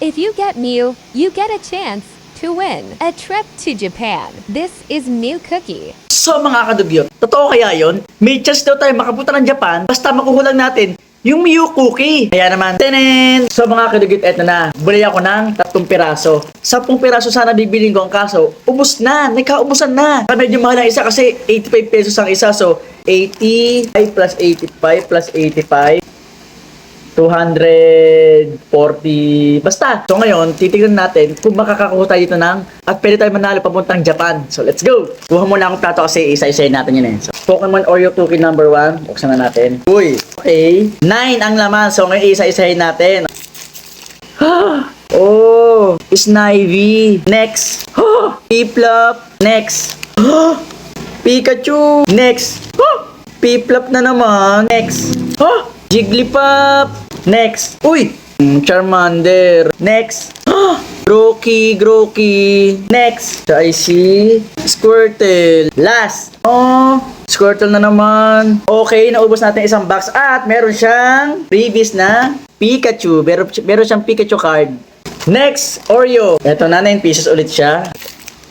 If you get Mew, you get a chance to win a trip to Japan. This is Mew Cookie. So mga kadugyot, totoo kaya yon? May chance daw tayo makapunta ng Japan basta makukulang natin yung Mew Cookie. Kaya naman, tenen! So mga kadugyot, eto na. Buli ako ng tatlong piraso. Sampung piraso sana bibiling ko ang kaso. Ubus na! Nagkaubusan na! Kaya medyo mahal ang isa kasi 85 pesos ang isa. So, 85 plus 85 plus 85. 240. Basta. So ngayon, titignan natin kung makakakuha tayo dito ng at pwede tayo manalo papuntang Japan. So let's go! Kuha muna akong plato kasi isa-isayin natin yun eh. So, Pokemon Oreo Cookie number 1. Buksan na natin. Uy! Okay. 9 ang laman. So ngayon isa-isayin natin. oh! Snivy. Next. Piplop. Next. Pikachu. Next. Piplop na naman. Next. Jigglypuff. Next. Uy! Charmander. Next. Grookey, Grookey. Next. I see. Squirtle. Last. Oh, Squirtle na naman. Okay, naubos natin isang box. At meron siyang previous na Pikachu. Meron, meron siyang Pikachu card. Next, Oreo. Ito na, 9 pieces ulit siya.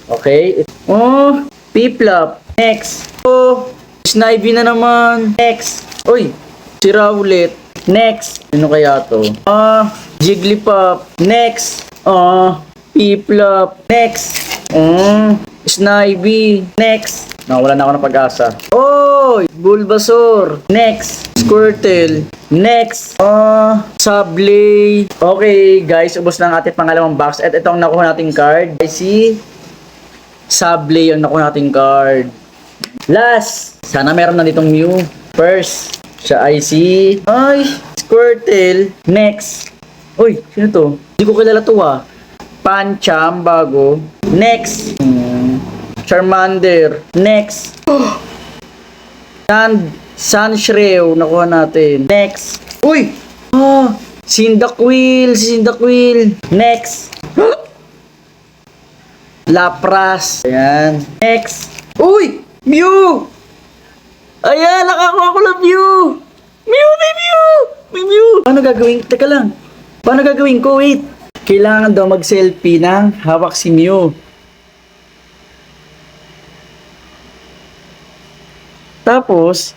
Okay. Oh, Piplop. Next. Oh, Snivy na naman. Next. Uy, sira ulit. Next. Ano kaya to? Ah, Jigglypuff. Next. Ah, Piplop. Next. Mm, Snivy. Next. Nawala na ako ng pag-asa. Oh, Bulbasaur. Next. Squirtle. Next. Ah, Sableye. Okay, guys, ubos na ang ating pangalawang box. At itong nakuha nating card. I see. Sableye ang nakuha nating card. Last. Sana meron na ditong Mew. First. Siya ay. Ay! Squirtle. Next. Uy, sino to? Hindi ko kilala to ah. Pancham, bago. Next. Hmm. Charmander. Next. San... Sunshrew. Nakuha natin. Next. Uy! Ah! Cyndaquil. Si Cyndaquil. Next. Lapras. Ayan. Next. Uy! Mew! Ayan, nakakuha ko ng Mew! Mew, may Mew! May Mew! Paano gagawin? Teka lang. Paano gagawin ko? Wait. Kailangan daw mag-selfie ng hawak si Mew. Tapos,